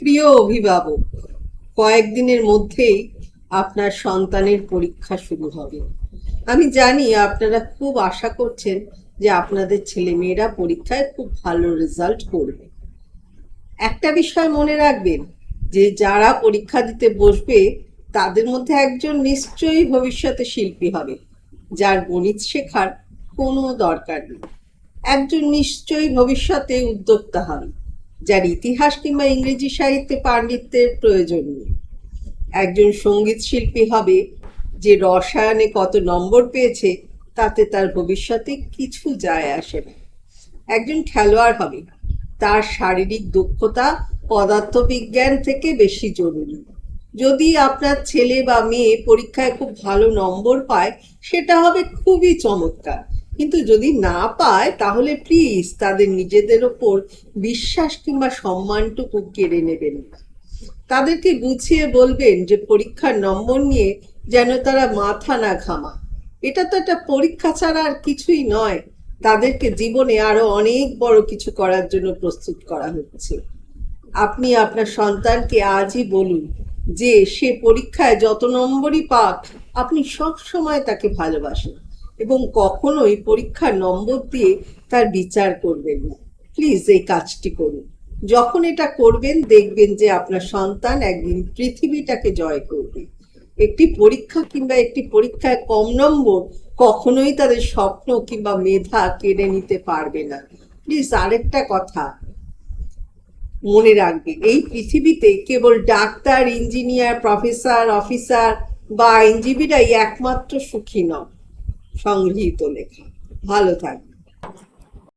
প্রিয় অভিভাবক, কয়েকদিনের মধ্যেই আপনার সন্তানের পরীক্ষা শুরু হবে। আমি জানি আপনারা খুব আশা করছেন যে আপনাদের ছেলেমেয়েরা পরীক্ষায় খুব ভালো রেজাল্ট করবে। একটা বিষয় মনে রাখবেন, যে যারা পরীক্ষা দিতে বসবে, তাদের মধ্যে একজন নিশ্চয়ই ভবিষ্যতে শিল্পী হবে, যার গণিত শেখার কোনো দরকার নেই। একজন নিশ্চয়ই ভবিষ্যতে উদ্যোক্তা হবে। যার ইতিহাস কিংবা ইংরেজি সাহিত্যে পাণ্ডিত্যের প্রয়োজন নেই। একজন সংগীত শিল্পী হবে যে রসায়নে কত নম্বর পেয়েছে, তাতে তার ভবিষ্যতে কিছু যায় আসে না। একজন খেলোয়াড় হবে, তার শারীরিক দক্ষতা পদার্থবিজ্ঞান থেকে বেশি জরুরি। যদি আপনার ছেলে বা মেয়ে পরীক্ষায় খুব ভালো নম্বর পায়, সেটা হবে খুবই চমৎকার। কিন্তু যদি না পায়, তাহলে প্লিজ তাদের নিজেদের ওপর বিশ্বাস কিংবা সম্মানটুকু কেড়ে নেবেন না। তাদেরকে গুছিয়ে বলবেন যে পরীক্ষার নম্বর নিয়ে যেন তারা মাথা না ঘামা এটা তো একটা পরীক্ষা ছাড়া আর কিছুই নয়। তাদেরকে জীবনে আরও অনেক বড় কিছু করার জন্য প্রস্তুত করা হচ্ছে। আপনি আপনার সন্তানকে আজই বলুন যে সে পরীক্ষায় যত নম্বরই পাক, আপনি সব সময় তাকে ভালোবাসেন। এবং কখনোই পরীক্ষার নম্বর দিয়ে তার বিচার করবেন না। প্লিজ এই কাজটি করুন। যখন এটা করবেন, দেখবেন যে আপনার সন্তান একদিন পৃথিবীটাকে জয় করবে। একটি পরীক্ষা কিংবা একটি পরীক্ষায় কম নম্বর কখনোই তাদের স্বপ্ন কিংবা মেধা কেড়ে নিতে পারবে না। প্লিজ আরেকটা কথা মনে রাখবে এই পৃথিবীতে কেবল ডাক্তার, ইঞ্জিনিয়ার, প্রফেসর, অফিসার বা আইনজীবীরাই একমাত্র সুখী নয় সংগৃহীত লেখা। ভালো থাকবে